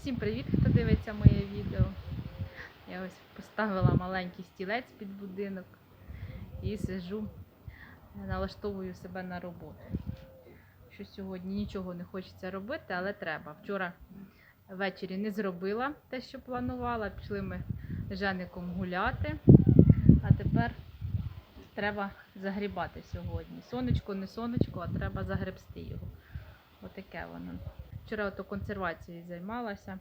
Всім привіт, хто дивиться моє відео. Я ось поставила маленький стілець під будинок і сижу, налаштовую себе на роботу. Що сьогодні нічого не хочеться робити, але треба. Вчора ввечері не зробила те, що планувала. Пішли ми з Жеником гуляти, а тепер треба загрібати сьогодні. Сонечко, не сонечко, а треба загребсти його. Отаке воно. Вчора ото консервацією займалася.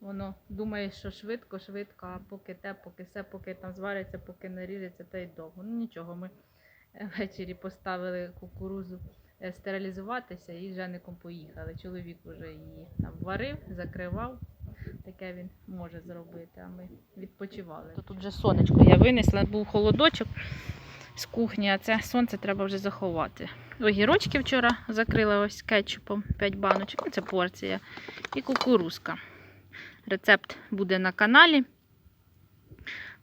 Воно думає, що швидко, швидко, а поки те, поки все, поки там звариться, поки наріжеться, та й довго. Ну нічого, ми е, ввечері поставили кукурузу е, стерилізуватися і з поїхали. Чоловік вже її там варив, закривав. Таке він може зробити, а ми відпочивали. То тут вже сонечко я винесла, був холодочок з кухні, а це сонце треба вже заховати. Огірочки вчора закрила ось кетчупом 5 баночок. Ну, Це порція. І кукурузка. Рецепт буде на каналі.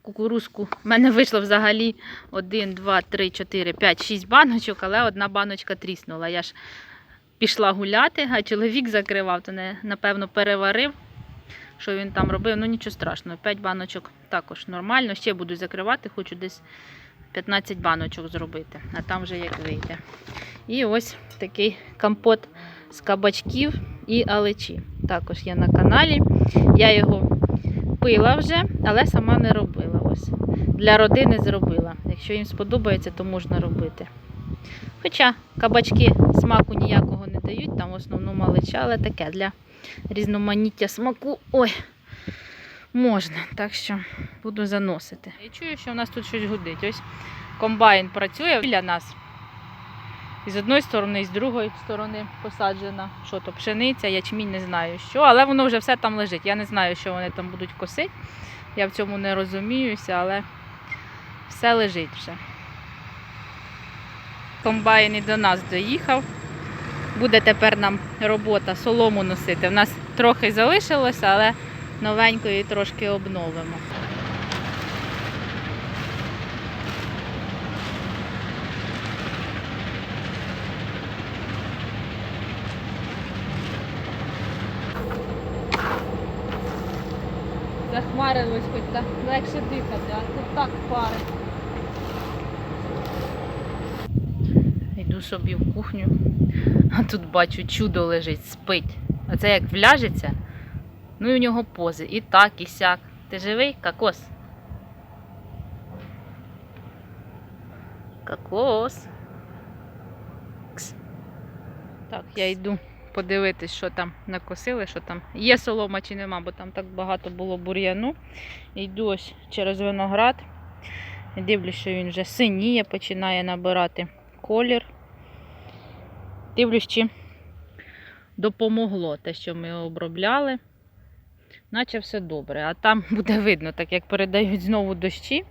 Кукурузку в мене вийшло взагалі 1, 2, 3, 4, 5, 6 баночок, але одна баночка тріснула. Я ж пішла гуляти, а чоловік закривав, то не, напевно переварив, що він там робив. Ну нічого страшного. 5 баночок також нормально. Ще буду закривати, хочу десь 15 баночок зробити, а там вже як вийде. І ось такий компот з кабачків і алечі. Також є на каналі. Я його пила вже, але сама не робила. Ось. Для родини зробила. Якщо їм сподобається, то можна робити. Хоча кабачки смаку ніякого не дають, там в основному алеча, але таке для різноманіття смаку. Ой, можна. Так що буду заносити. Я чую, що в нас тут щось гудить. Ось комбайн працює біля нас. І з одної сторони, і з другої сторони посаджена. Що то, пшениця, ячмінь, не знаю що, але воно вже все там лежить. Я не знаю, що вони там будуть косити. Я в цьому не розуміюся, але все лежить вже. Комбайн і до нас доїхав. Буде тепер нам робота солому носити. У нас трохи залишилося, але новенької трошки обновимо. Захмарилось, хоч так легше дихати, а тут так парить. Йду собі в кухню, а тут бачу, чудо лежить, спить. А це як вляжеться, ну і у нього пози. І так, і сяк. Ти живий, кокос? Кокос. Кс. Так, я йду подивитись, що там накосили, що там є солома чи нема, бо там так багато було бур'яну. Йду ось через виноград. Дивлюсь, що він вже синіє, починає набирати колір. Дивлюсь, чи допомогло те, що ми обробляли. Наче все добре. А там буде видно, так як передають знову дощі,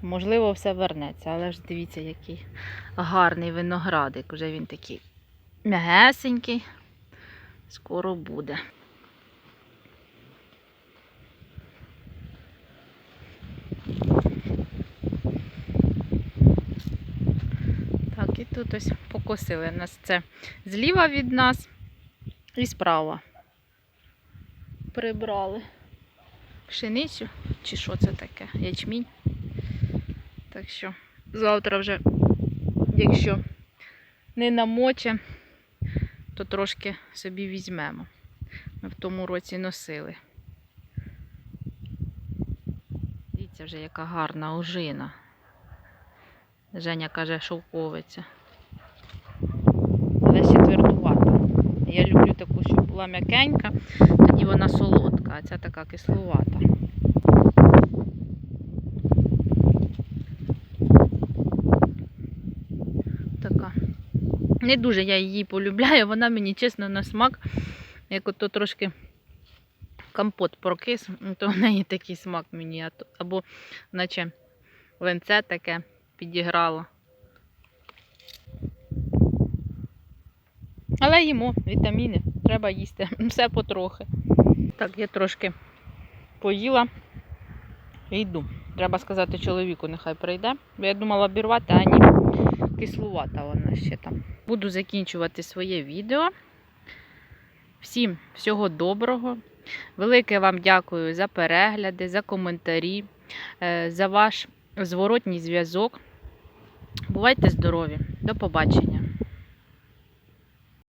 то можливо все вернеться. Але ж дивіться, який гарний виноградик. Уже він такий м'ягесенький. Скоро буде. Так, і тут ось покосили нас це зліва від нас і справа. Прибрали пшеницю, чи що це таке? Ячмінь. Так що завтра вже, якщо не намоче, то трошки собі візьмемо. Ми в тому році носили. Дивіться вже, яка гарна ожина. Женя каже, шовковиця. Але ще твердувата. Я люблю таку, була м'якенька, тоді вона солодка, а ця така кислувата. Така. Не дуже я її полюбляю, вона мені чесно на смак, як ото трошки компот прокис, то в неї такий смак мені, або наче венце таке підіграло. Але їмо вітаміни, треба їсти. Все потрохи. Так, я трошки поїла і йду. Треба сказати чоловіку, нехай прийде. Бо я думала обірвати, а ні. Кислувата вона ще там. Буду закінчувати своє відео. Всім всього доброго. Велике вам дякую за перегляди, за коментарі, е, за ваш зворотній зв'язок. Бувайте здорові! До побачення!